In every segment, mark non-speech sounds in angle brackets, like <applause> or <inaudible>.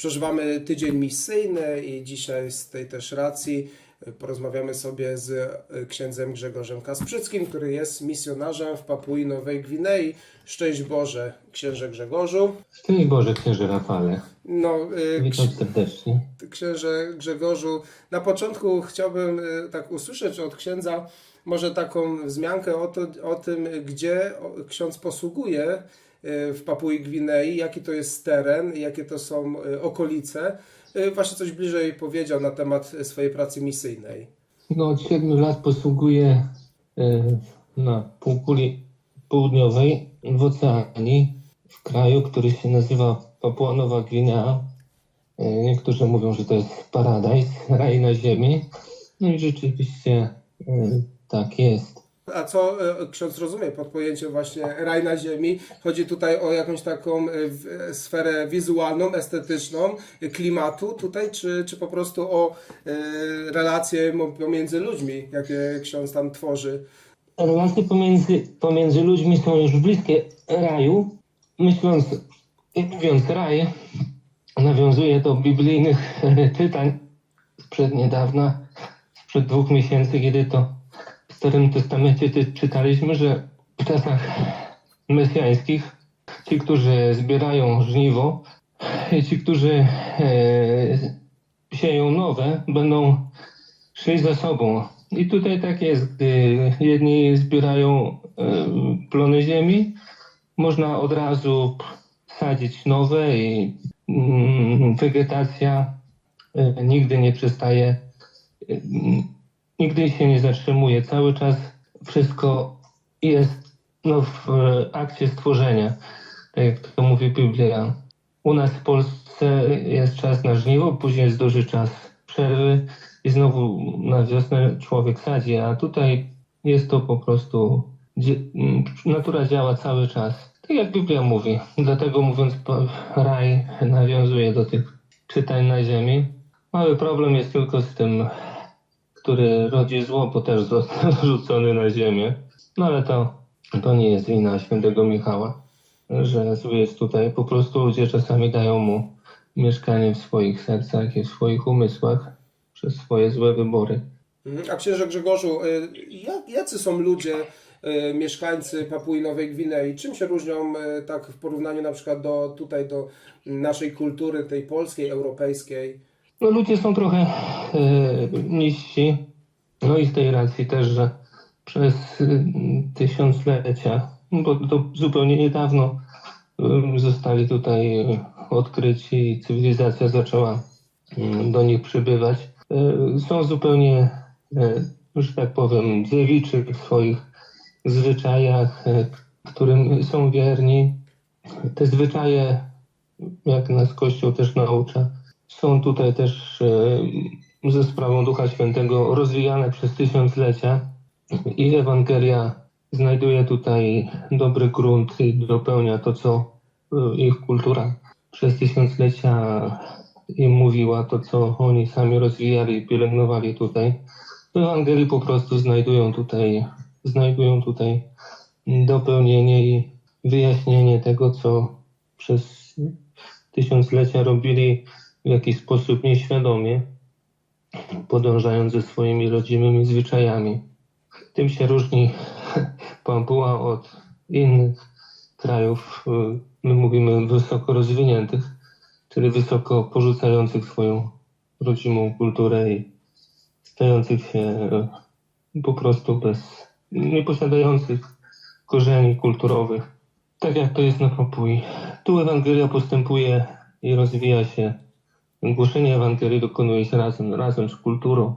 Przeżywamy tydzień misyjny i dzisiaj z tej też racji y, porozmawiamy sobie z y, księdzem Grzegorzem Kasprzyckim, który jest misjonarzem w Papui Nowej Gwinei. Szczęść Boże, księże Grzegorzu. Szczęść Boże, księże Rafale. No, y, Witam serdecznie. księże Grzegorzu, na początku chciałbym tak usłyszeć od księdza może taką wzmiankę o, to, o tym, gdzie ksiądz posługuje w Papui Gwinei, jaki to jest teren, jakie to są y, okolice. Y, Właśnie coś bliżej powiedział na temat swojej pracy misyjnej. No, od 7 lat posługuję e, na półkuli południowej w Oceanii, w kraju, który się nazywa Papua Nowa Gwinea. E, Niektórzy mówią, że to jest paradajs, raj na ziemi. No i rzeczywiście e, tak jest. A co y, ksiądz rozumie pod pojęciem właśnie raj na ziemi? Chodzi tutaj o jakąś taką w- y, sferę wizualną, estetyczną, klimatu tutaj, czy, czy po prostu o relacje pomiędzy ludźmi, jakie ksiądz tam tworzy? Relacje pomiędzy, pomiędzy ludźmi są już bliskie raju. Myśląc mówiąc raj, nawiązuje do biblijnych <laughs> e, czytań sprzed niedawna, sprzed dwóch miesięcy, kiedy to Starym Testamencie czytaliśmy, że w czasach mesjańskich ci, którzy zbierają żniwo i ci, którzy e, sieją nowe, będą szli za sobą. I tutaj tak jest, gdy jedni zbierają e, plony ziemi, można od razu sadzić nowe i mm, wegetacja e, nigdy nie przestaje, e, nigdy się nie zatrzymuje. Cały czas wszystko jest no, w e, akcie stworzenia, tak jak to mówi Biblia. U nas w Polsce jest czas na żniwo, później jest duży czas przerwy i znowu na wiosnę człowiek sadzi, a tutaj jest to po prostu, natura działa cały czas. Tak jak Biblia mówi. Dlatego mówiąc raj nawiązuje do tych czytań na ziemi. Mały problem jest tylko z tym, który rodzi zło, bo też został <laughs> rzucony na ziemię. No ale to, to nie jest wina świętego Michała, że zły jest tutaj. Po prostu ludzie czasami dają mu mieszkanie w swoich sercach i w swoich umysłach przez swoje złe wybory. Mhm. A księże Grzegorzu, y, jacy są ludzie, y, mieszkańcy Papui Nowej Gwinei? Czym się różnią y, tak w porównaniu na przykład do tutaj do naszej kultury, tej polskiej, europejskiej? No ludzie są trochę e, niżsi, no i z tej racji też, że przez e, tysiąclecia, bo to zupełnie niedawno e, zostali tutaj e, odkryci i cywilizacja zaczęła mm, do nich przybywać. Są zupełnie, że tak powiem, dziewiczy w swoich zwyczajach, którym są wierni. Te zwyczaje, jak nas Kościół też naucza, są tutaj też e, ze sprawą Ducha Świętego rozwijane przez tysiąclecia i Ewangelia znajduje tutaj dobry grunt i dopełnia to, co e, ich kultura przez tysiąclecia im mówiła, to co oni sami rozwijali i pielęgnowali tutaj. W Ewangelii po prostu znajdują tutaj, znajdują tutaj dopełnienie i wyjaśnienie tego, co przez tysiąclecia robili w jakiś sposób nieświadomie, podążając ze swoimi rodzimymi zwyczajami. Tym się różni <laughs> Papua od innych krajów, y, my mówimy wysoko rozwiniętych, czyli wysoko porzucających swoją rodzimą kulturę i stających się y, po prostu bez, nie posiadających korzeni kulturowych. Tak jak to jest na Papui. Tu Ewangelia postępuje i rozwija się. Głoszenie Ewangelii dokonuje się razem, razem z kulturą.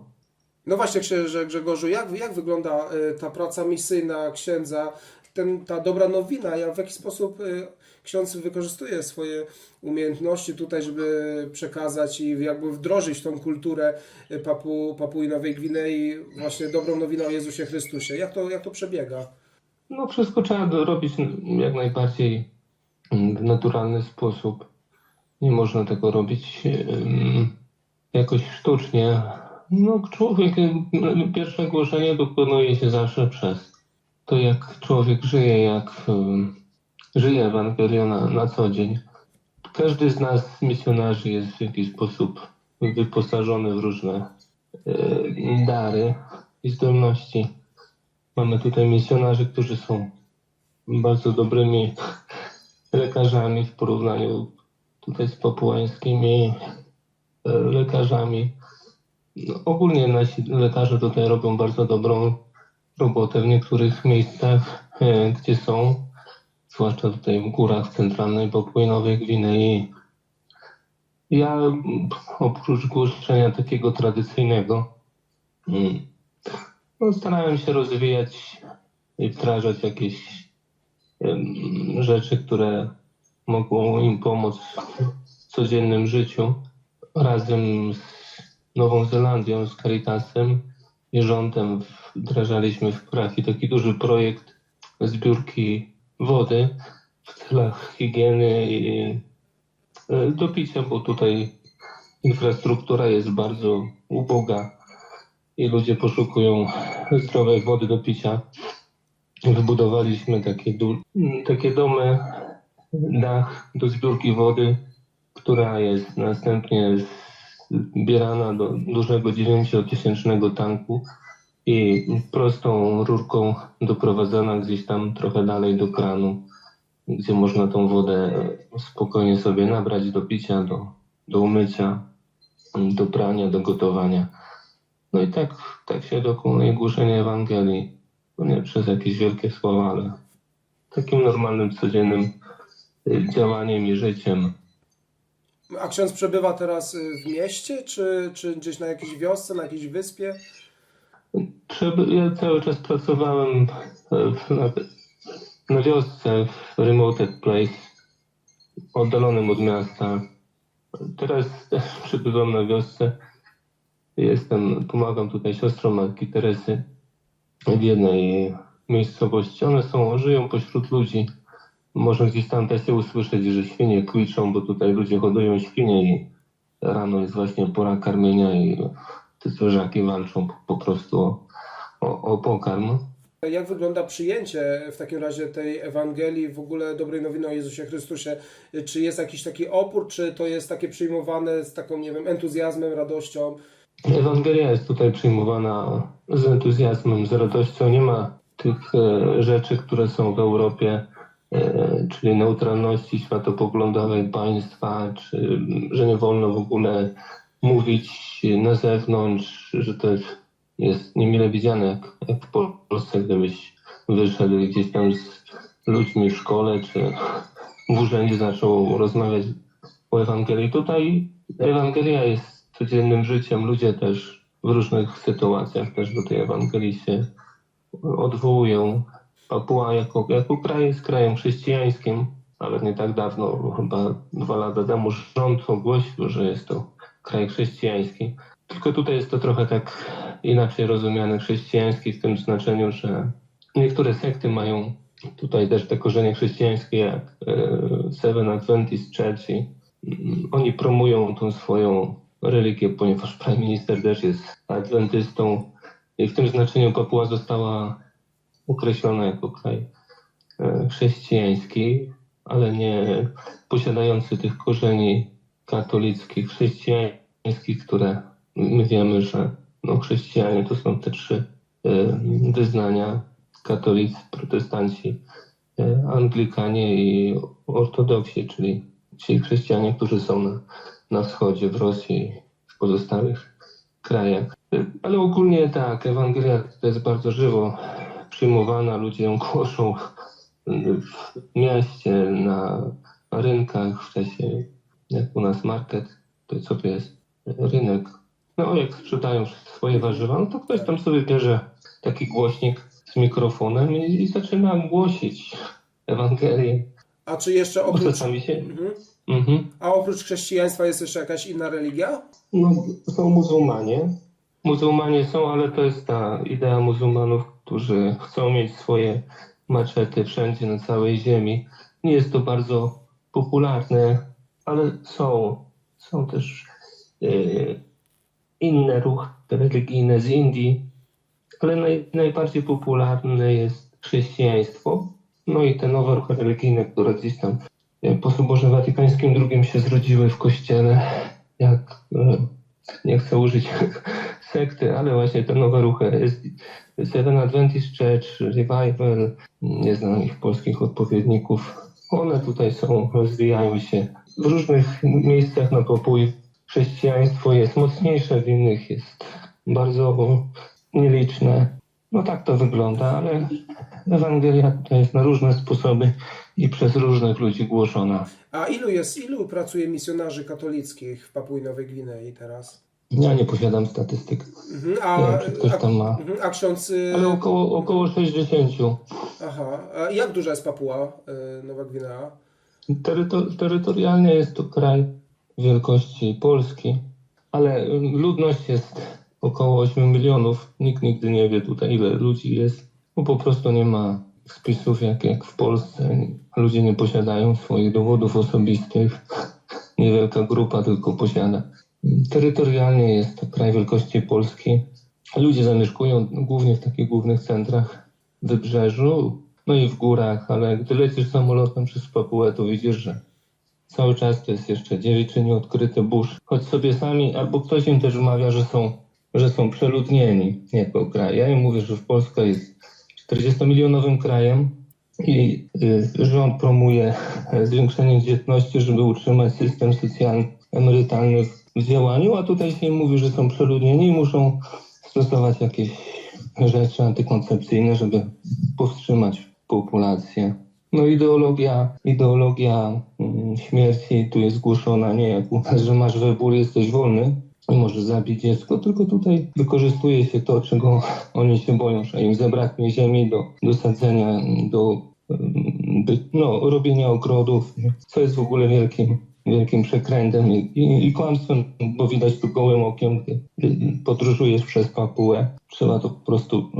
No właśnie, księże Grzegorzu, jak, jak wygląda y, ta praca misyjna księdza, ten, ta dobra nowina, jak, w jaki sposób y, ksiądz wykorzystuje swoje umiejętności tutaj, żeby przekazać i jakby wdrożyć tą kulturę y, Papu, Papui Nowej Gwinei, właśnie dobrą nowinę o Jezusie Chrystusie. Jak to, jak to przebiega? No wszystko trzeba robić jak najbardziej w naturalny sposób. Nie można tego robić jakoś sztucznie. No człowiek, pierwsze głoszenie dokonuje się zawsze przez to, jak człowiek żyje, jak żyje Ewangelię na, na co dzień. każdy z nas, misjonarzy, jest w jakiś sposób wyposażony w różne dary i zdolności. Mamy tutaj misjonarzy, którzy są bardzo dobrymi lekarzami w porównaniu tutaj z papułańskimi e, lekarzami. No, ogólnie nasi lekarze tutaj robią bardzo dobrą robotę w niektórych miejscach, e, gdzie są, zwłaszcza tutaj w górach centralnej Papui Nowej Gwinei. Ja oprócz głoszenia takiego tradycyjnego, mm, no, starałem się rozwijać i wdrażać jakieś rzeczy, które mogą im pomóc w codziennym życiu. Razem z Nową Zelandią, z Caritasem i rządem wdrażaliśmy w parafii taki duży projekt zbiórki wody w celach higieny i e, do picia, bo tutaj infrastruktura jest bardzo uboga i ludzie poszukują zdrowej wody do picia. Wybudowaliśmy takie, takie domy, dach do zbiórki wody, która jest następnie zbierana do dużego 9-tysięcznego tanku i prostą rurką doprowadzana gdzieś tam trochę dalej do kranu, gdzie można tą wodę spokojnie sobie nabrać do picia, do, do umycia, do prania, do gotowania. No i tak, tak się dokonuje głoszenie Ewangelii. Nie przez jakieś wielkie słowa, ale takim normalnym, codziennym działaniem i życiem. A ksiądz przebywa teraz y, w mieście, czy, czy gdzieś na jakiejś wiosce, na jakiejś wyspie? Ja cały czas pracowałem e, na, na wiosce w remote place, oddalonym od miasta. Teraz też <laughs> przybywam na wiosce. Jestem, pomagam tutaj siostrom Matki Teresy w jednej miejscowości. One są, żyją pośród ludzi. Można gdzieś tam też się usłyszeć, że świnie kwiczą, bo tutaj ludzie hodują świnie i rano jest właśnie pora karmienia i te zwierzaki walczą po, prostu o, o, o pokarm. Jak wygląda przyjęcie w takim razie tej Ewangelii, w ogóle dobrej nowiny o Jezusie Chrystusie? Czy jest jakiś taki opór, czy to jest takie przyjmowane z taką, nie wiem, entuzjazmem, radością? Ewangelia jest tutaj przyjmowana z entuzjazmem, z radością. Nie ma tych e, rzeczy, które są w Europie, czyli neutralności światopoglądowej państwa, czy że nie wolno w ogóle mówić na zewnątrz, że to jest, jest niemile widziane, jak, jak w Polsce, gdybyś wyszedł gdzieś tam z ludźmi w szkole, czy w urzędzie zaczął rozmawiać o Ewangelii. Tutaj Ewangelia jest codziennym życiem. Ludzie też w różnych sytuacjach też do tej Ewangelii się odwołują. Papua jako, jako kraj jest krajem chrześcijańskim, ale nie tak dawno, chyba dwa lata temu rząd ogłosił, że jest to kraj chrześcijański. Tylko tutaj jest to trochę tak inaczej rozumiane chrześcijański w tym znaczeniu, że niektóre sekty mają tutaj też te korzenie chrześcijańskie jak e, Seven Adventist Church i mm, oni promują tą swoją religię, ponieważ prime minister też jest adwentystą i w tym znaczeniu Papua została określona jako kraj e, chrześcijański, ale nie posiadający tych korzeni katolickich, chrześcijańskich, które my wiemy, że no, chrześcijanie to są te trzy e, wyznania, katolicy, protestanci, e, anglikanie i ortodoksi, czyli ci chrześcijanie, którzy są na, na wschodzie, w Rosji, w pozostałych krajach. Ale ogólnie tak, Ewangelia to jest bardzo żywo przyjmowana, ludzie ją <laughs> głoszą w mieście, na, rynkach, w czasie, jak u nas market, to co to jest? Rynek. No jak sprzedają swoje warzywa, no to ktoś tam sobie bierze taki głośnik z mikrofonem i, i zaczyna głosić Ewangelię. A czy jeszcze Bo oprócz, się... mhm. Mhm. A oprócz chrześcijaństwa jest jeszcze jakaś inna religia? No, są muzułmanie. Muzułmanie są, ale to jest ta idea muzułmanów, którzy chcą mieć swoje maczety wszędzie na całej ziemi. Nie jest to bardzo popularne, ale są. Są też e, inne ruchy religijne z Indii, ale naj, najbardziej popularne jest chrześcijaństwo. No i te nowe ruchy religijne, które gdzieś tam e, po Soborze Watykańskim II się zrodziły w kościele, jak e, nie chcę użyć <laughs> sekty, ale właśnie te nowe ruchy Seven Adventist Church, Revival, nie znam ich polskich odpowiedników. One tutaj są, rozwijają się w różnych miejscach na Papui. Chrześcijaństwo jest mocniejsze, w innych jest bardzo nieliczne. No tak to wygląda, ale Ewangelia tutaj jest na różne sposoby i przez różnych ludzi głoszona. A ilu jest, ilu pracuje misjonarzy katolickich w Papui Nowej Gwinei teraz? Ja nie posiadam statystyk. Mhm, Nie a, wiem, czy ktoś a, tam ma. mhm, a ksiądz... y, Ale około, około 60. Aha, a jak duża jest Papua y, Nowa Gwinea? Teryto- terytorialnie jest to kraj wielkości Polski, ale y, ludność jest około 8 milionów. Nikt nigdy nie wie tutaj, ile ludzi jest, bo po prostu nie ma spisów jak, jak w Polsce. Ludzie nie posiadają swoich dowodów osobistych. <laughs> Niewielka grupa tylko posiada. Terytorialnie jest to kraj wielkości Polski. Ludzie zamieszkują głównie w takich głównych centrach wybrzeżu, no i w górach, ale gdy lecisz samolotem przez Papułę, to widzisz, że cały czas to jest jeszcze dziewiczy nieodkryty burz. Choć sobie sami, albo ktoś im też wmawia, że są, że są przeludnieni jako kraj. Ja im mówię, że Polska jest 40-milionowym krajem i y, rząd promuje e, zwiększenie dzietności, żeby utrzymać system socjalny, emerytalny w, w działaniu, a tutaj się mówi, że są przeludnieni i muszą stosować jakieś rzeczy antykoncepcyjne, żeby powstrzymać populację. No ideologia, ideologia mm, śmierci tu jest głoszona nie jak u nas, że masz wybór, jesteś wolny i możesz zabić dziecko, tylko tutaj wykorzystuje się to, czego oni się boją, że im zabraknie ziemi do, do sadzenia, do mm, by, no, robienia ogrodów, co jest w ogóle wielkim, wielkim przekrętem i, i, i kłamstwem, bo widać tu gołym okiem, gdy podróżujesz przez Papułę. Trzeba to po prostu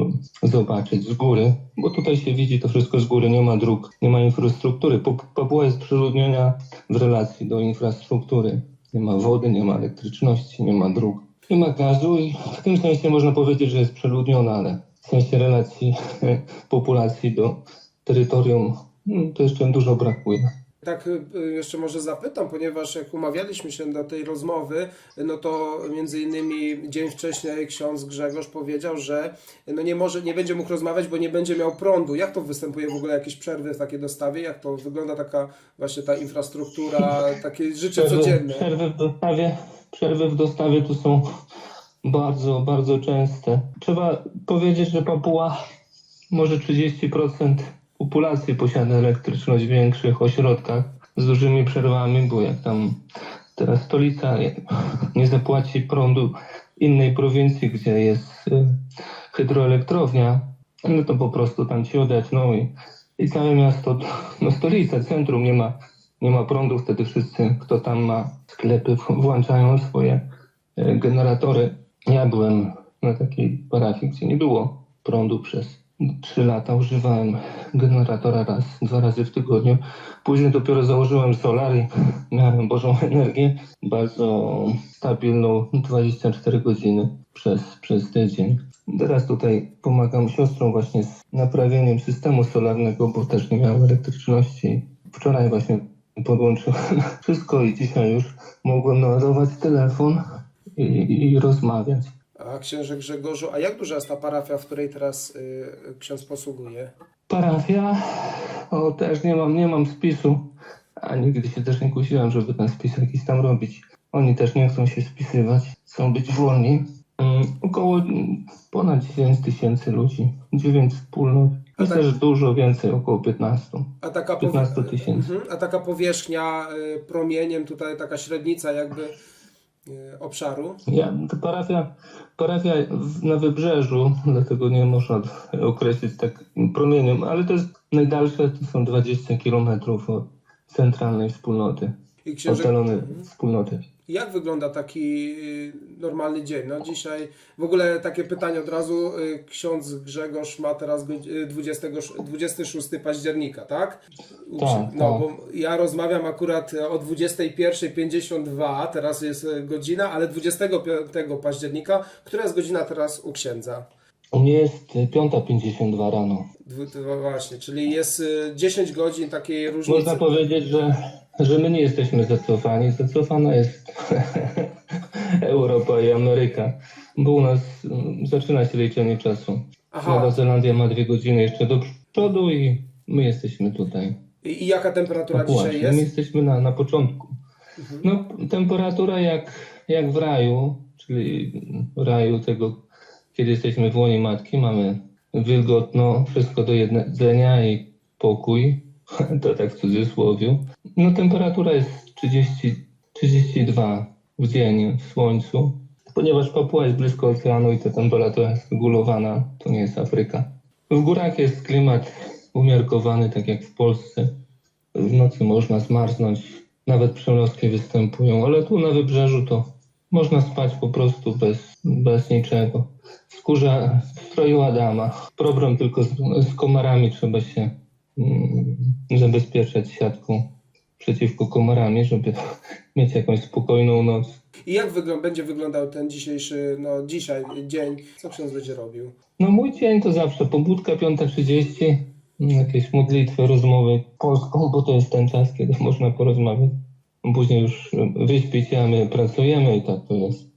y, zobaczyć z góry, bo tutaj się widzi to wszystko z góry, nie ma dróg, nie ma infrastruktury. Pap- Papuła jest przeludniona w relacji do infrastruktury. Nie ma wody, nie ma elektryczności, nie ma dróg, nie ma gazu i w tym sensie można powiedzieć, że jest przeludniona, ale w sensie relacji <laughs> populacji do terytorium mm, to jeszcze dużo brakuje. Tak y, jeszcze może zapytam, ponieważ jak umawialiśmy się do tej rozmowy, no to między innymi dzień wcześniej ksiądz Grzegorz powiedział, że no nie może, nie będzie mógł rozmawiać, bo nie będzie miał prądu. Jak to występuje w ogóle jakieś przerwy w takiej dostawie? Jak to wygląda taka właśnie ta infrastruktura, takie życie codzienne? przerwy w dostawie, przerwy w dostawie tu są bardzo, bardzo częste. Trzeba powiedzieć, że Papua może 30% populacji posiada elektryczność w większych ośrodkach z dużymi przerwami, bo jak tam teraz stolica nie zapłaci prądu innej prowincji, gdzie jest y, hydroelektrownia, no to po prostu tam ci odetną i, i całe miasto, no stolica, centrum nie ma, nie ma prądu, wtedy wszyscy, kto tam ma sklepy, włączają swoje e, generatory. Ja byłem na takiej parafii, gdzie nie było prądu przez trzy lata. Używałem generatora raz, dwa razy w tygodniu. Później dopiero założyłem solar i miałem Bożą <laughs> energię, bardzo stabilną 24 godziny przez, przez tydzień. Teraz tutaj pomagam siostrom właśnie z naprawieniem systemu solarnego, bo też nie miałem elektryczności. Wczoraj właśnie podłączyłem wszystko i dzisiaj już mogłem naładować telefon i, i rozmawiać. A księże Grzegorzu, a jak duża jest ta parafia, w której teraz y, ksiądz posługuje? Parafia, o też nie mam, nie mam spisu, a nigdy się też nie kusiłem, żeby ten spis jakiś tam robić. Oni też nie chcą się spisywać, chcą być wolni. Mm, Około mm, ponad 9 tysięcy ludzi, 9 wspólnot. A I tak- też dużo więcej, około 15. A taka, 15 tysięcy. Mhm. a taka powierzchnia y, promieniem, tutaj taka średnica jakby obszaru? Ja, to parafia, parafia na wybrzeżu, dlatego nie można określić tak promieniem, ale to jest najdalsze, to są 20 kilometrów od centralnej wspólnoty, I księże, oddalonej wspólnoty. Jak wygląda taki y, normalny dzień? No dzisiaj w ogóle takie pytanie od razu. y, Ksiądz Grzegorz ma teraz godzi- y, 20, 26 października, tak? Tak, No, tak. bo ja rozmawiam akurat o 21.52, teraz jest y, godzina, ale 25 października, która jest godzina teraz u księdza? U mnie jest y, 5.52 rano. Właśnie, czyli jest y, 10 godzin takiej różnicy. Można powiedzieć, że, że my nie jesteśmy zacofani. Zacofana jest <laughs> Europa i Ameryka, bo u nas mm, zaczyna się liczenie czasu. Aha, Nowa Zelandia ma dwie godziny jeszcze do przodu i my jesteśmy tutaj. i, i jaka temperatura No dzisiaj właśnie, my jest? jesteśmy na, na początku. Mhm. No, temperatura jak, jak w raju, czyli w raju tego, kiedy jesteśmy w łonie matki, mamy wilgotno, wszystko do jedzenia i pokój, <laughs> to tak w cudzysłowie. No temperatura jest 30, 32 w dzień w słońcu, ponieważ Papua jest blisko oceanu i ta temperatura jest regulowana, to nie jest Afryka. W górach jest klimat umiarkowany, tak jak w Polsce. W nocy można zmarznąć, nawet przymrozki występują, ale tu na wybrzeżu to można spać po prostu bez, bez niczego. Skórza w stroju Adama. Problem tylko z, z komarami trzeba się zabezpieczać siatką przeciwko komarami, żeby <laughs> mieć jakąś spokojną noc. I jak wyglą- będzie wyglądał ten dzisiejszy, no dzisiaj dzień? Co ksiądz będzie robił? No mój dzień to zawsze pobudka 5.30, jakieś modlitwy, rozmowy polską, bo to jest ten czas, kiedy <laughs> można porozmawiać. Później już wyśpić a my pracujemy i tak to jest.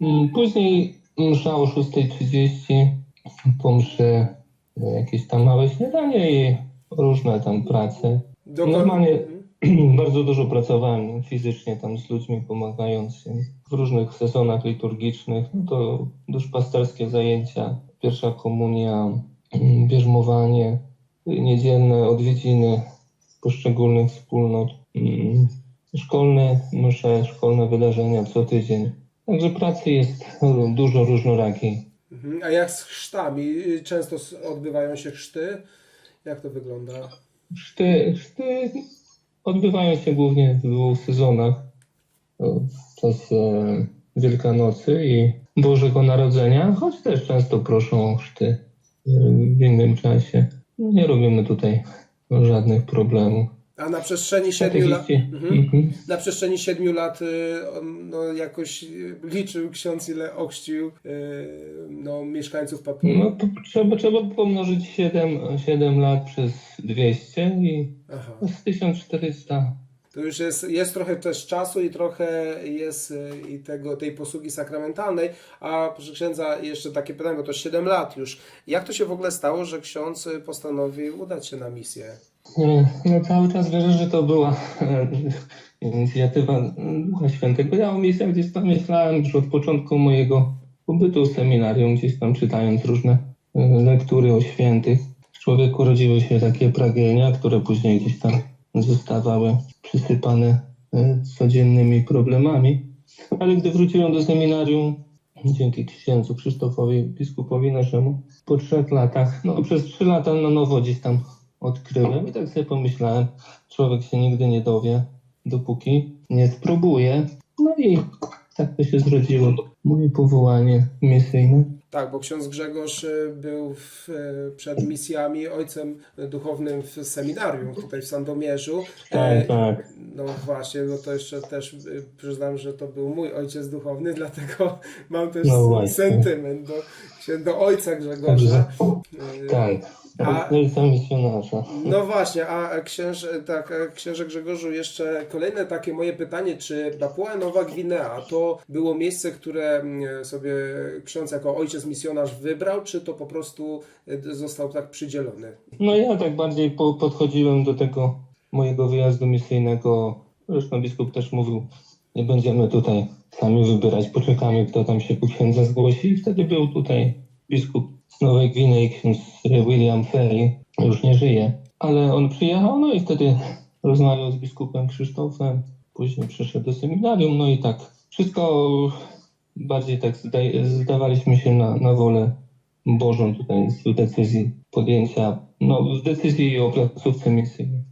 Mm, Później msza o 6.30, po mszy jakieś tam małe śniadanie i różne tam prace. Do Normalnie Mhm. <clears throat> bardzo dużo pracowałem fizycznie tam z ludźmi, pomagając im w różnych sezonach liturgicznych. No to duszpasterskie zajęcia, pierwsza komunia, <clears throat> bierzmowanie, niedzielne odwiedziny poszczególnych wspólnot, mm, szkolne msze, szkolne wydarzenia co tydzień. Także pracy jest dużo różnorakiej. Mhm. A jak z chrztami? Często odbywają się chrzty? Jak to wygląda? Chrzty, chrzty odbywają się głównie w dwóch sezonach. Czas e, Wielkanocy i Bożego Narodzenia, choć też często proszą o chrzty w innym czasie. No, Nie robimy tutaj żadnych problemów. A na przestrzeni siedmiu lat... Mhm. Mhm. Na przestrzeni siedmiu lat y, on, no, jakoś y, liczył ksiądz, ile ochrzcił y, no, mieszkańców Papui. No to trzeba, trzeba pomnożyć 7, 7 lat przez 200 i Aha. z 1400. To już jest, jest trochę też czasu i trochę jest i tego, tej posługi sakramentalnej. A proszę księdza, jeszcze takie pytanie, bo to 7 lat już. Jak to się w ogóle stało, że ksiądz postanowił udać się na misję? E, No cały czas wierzę, że to była e, inicjatywa e, Ducha Świętego. Ja o misjach gdzieś tam myślałem już od początku mojego pobytu w seminarium, gdzieś tam czytając różne e, lektury o świętych. W człowieku rodziły się takie pragnienia, które później gdzieś tam zostawały przysypane e, codziennymi problemami. Ale gdy wróciłem do seminarium, dzięki księdzu Krzysztofowi, biskupowi naszemu, po trzech latach, no przez trzy lata na nowo gdzieś tam odkryłem i tak sobie pomyślałem, człowiek się nigdy nie dowie, dopóki nie spróbuje. No i tak to się zrodziło, moje powołanie misyjne. Tak, bo ksiądz Grzegorz y, był w, y, przed misjami ojcem duchownym w seminarium tutaj w Sandomierzu. Tak, E, tak. No właśnie, no to jeszcze też y, przyznam, że to był mój ojciec duchowny, <laughs> dlatego mam też No sentyment do, się- do ojca Grzegorza. Y, Tak. A- Ojca misjonarza. No właśnie, a księże, tak, a księże Grzegorzu, jeszcze kolejne takie moje pytanie, czy Papua Nowa Gwinea to było miejsce, które mm, sobie ksiądz jako ojciec misjonarz wybrał, czy to po prostu y, został tak przydzielony? No ja tak bardziej po, podchodziłem do tego mojego wyjazdu misyjnego. Zresztą biskup też mówił, nie będziemy tutaj sami wybierać, poczekamy, kto tam się po księdza zgłosi. I wtedy był tutaj biskup z Nowej Gwinei, William Ferry, już nie żyje. Ale on przyjechał, no i wtedy rozmawiał z biskupem Krzysztofem, później przyszedł do seminarium, no i tak wszystko bardziej tak zda- zdawaliśmy się na, na wolę Bożą tutaj w decyzji podjęcia, no w decyzji o placówce misyjnej.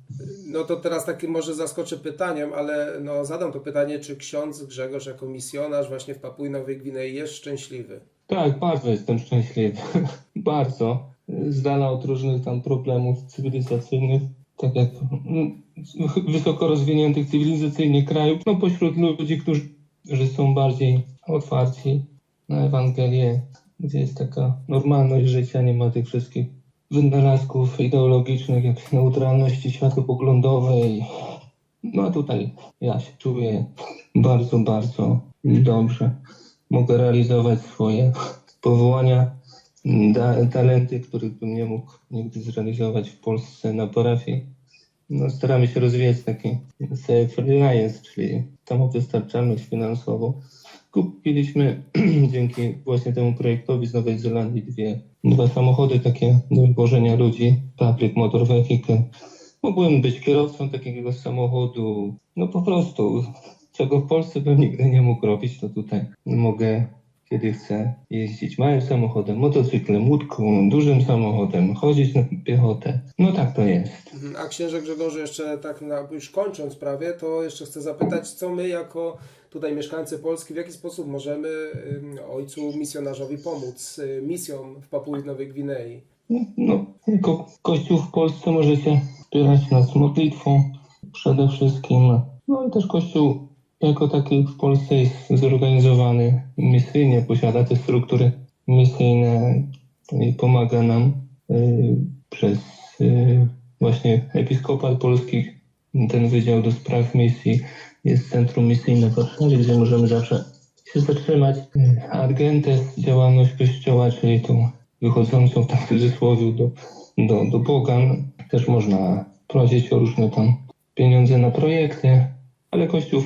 No to teraz takie może zaskoczę pytaniem, ale no zadam to pytanie, czy ksiądz Grzegorz jako misjonarz właśnie w Papui Nowej Gwinei jest szczęśliwy? Tak, bardzo jestem szczęśliwy. <laughs> bardzo. Z dala od różnych tam problemów cywilizacyjnych, tak jak mm, wysoko rozwiniętych cywilizacyjnie krajów, no pośród ludzi, którzy są bardziej otwarci na Ewangelię, gdzie jest taka normalność życia, nie ma tych wszystkich wynalazków ideologicznych, jak neutralności światopoglądowej. No a tutaj ja się czuję bardzo, bardzo dobrze. Mogę realizować swoje powołania, da, talenty, których bym nie mógł nigdy zrealizować w Polsce na parafii. No, staramy się rozwijać taki self-reliance, czyli samowystarczalność finansową. Kupiliśmy <clears throat> dzięki właśnie temu projektowi z Nowej Zelandii dwie, dwa samochody takie do wywożenia ludzi, Public Motor Vehicle. Mogłem być kierowcą takiego samochodu, no po prostu, czego w Polsce bym nigdy nie mógł robić, to tutaj mogę, kiedy chcę, jeździć małym samochodem, motocyklem, łódką, dużym samochodem, chodzić na piechotę. No tak to jest. Mhm. A księże Grzegorzu, jeszcze tak na, już kończąc prawie, to jeszcze chcę zapytać, co my jako tutaj mieszkańcy Polski, w jaki sposób możemy ojcu misjonarzowi pomóc y, misją w Papui Nowej Gwinei? No, jako Kościół w Polsce możecie wspierać nas modlitwą przede wszystkim. No i też Kościół jako taki w Polsce jest zorganizowany misyjnie, posiada te struktury misyjne i pomaga nam y, przez y, właśnie Episkopat Polskich, ten Wydział do Spraw Misji, jest Centrum Misyjne w Warszawie, gdzie możemy zawsze się zatrzymać. Argentes, działalność Kościoła, czyli tą wychodzącą tak w cudzysłowie do, do, do Bogan. Też można prosić o różne tam pieniądze na projekty, ale Kościół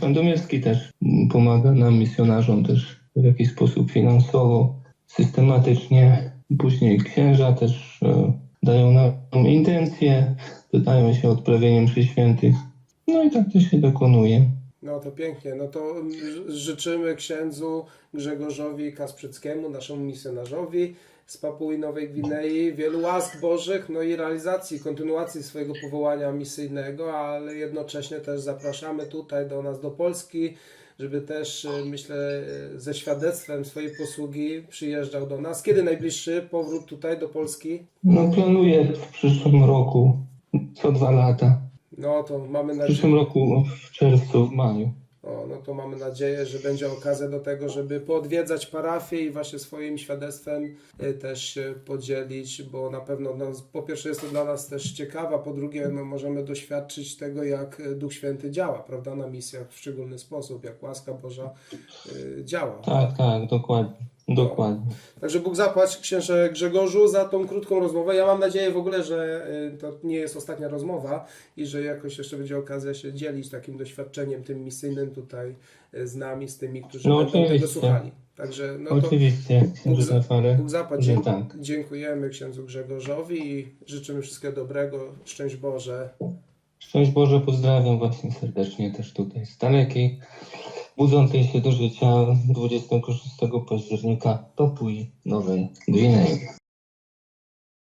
Sandomierski też pomaga nam, misjonarzom też w jakiś sposób finansowo, systematycznie. Później księża też e, dają nam intencje, pytają się o odprawienie mszy świętych. No i tak to się dokonuje. No to pięknie. No to ży- życzymy księdzu Grzegorzowi Kasprzyckiemu, naszemu misjonarzowi z Papui Nowej Gwinei, wielu łask Bożych, no i realizacji, kontynuacji swojego powołania misyjnego, ale jednocześnie też zapraszamy tutaj do nas, do Polski, żeby też, y, myślę, y, ze świadectwem swojej posługi przyjeżdżał do nas. Kiedy najbliższy powrót tutaj do Polski? No planuję w przyszłym roku, co dwa lata. No to mamy W nadzieję. przyszłym roku w czerwcu, w maju. O, no to mamy nadzieję, że będzie okazja do tego, żeby poodwiedzać parafię i właśnie swoim świadectwem y, też się podzielić, bo na pewno no, po pierwsze jest to dla nas też ciekawe, a po drugie no, możemy doświadczyć tego, jak y, Duch Święty działa, prawda, na misjach w szczególny sposób, jak łaska Boża y, działa. Tak, tak, dokładnie. Dokładnie. Także Bóg zapłać księże Grzegorzu za tą krótką rozmowę. Ja mam nadzieję w ogóle, że y, to nie jest ostatnia rozmowa i że jakoś jeszcze będzie okazja się dzielić takim doświadczeniem tym misyjnym tutaj y, z nami, z tymi, którzy No będą tego słuchali. Także no to Oczywiście, Bóg, za, Rafale, Bóg zapłać. Dzie- tak. Dziękujemy księdzu Grzegorzowi i życzymy wszystkiego dobrego. Szczęść Boże. Szczęść Boże, pozdrawiam właśnie serdecznie też tutaj z dalekiej, budzącej się do życia 26 października Papui Nowej Gwinei.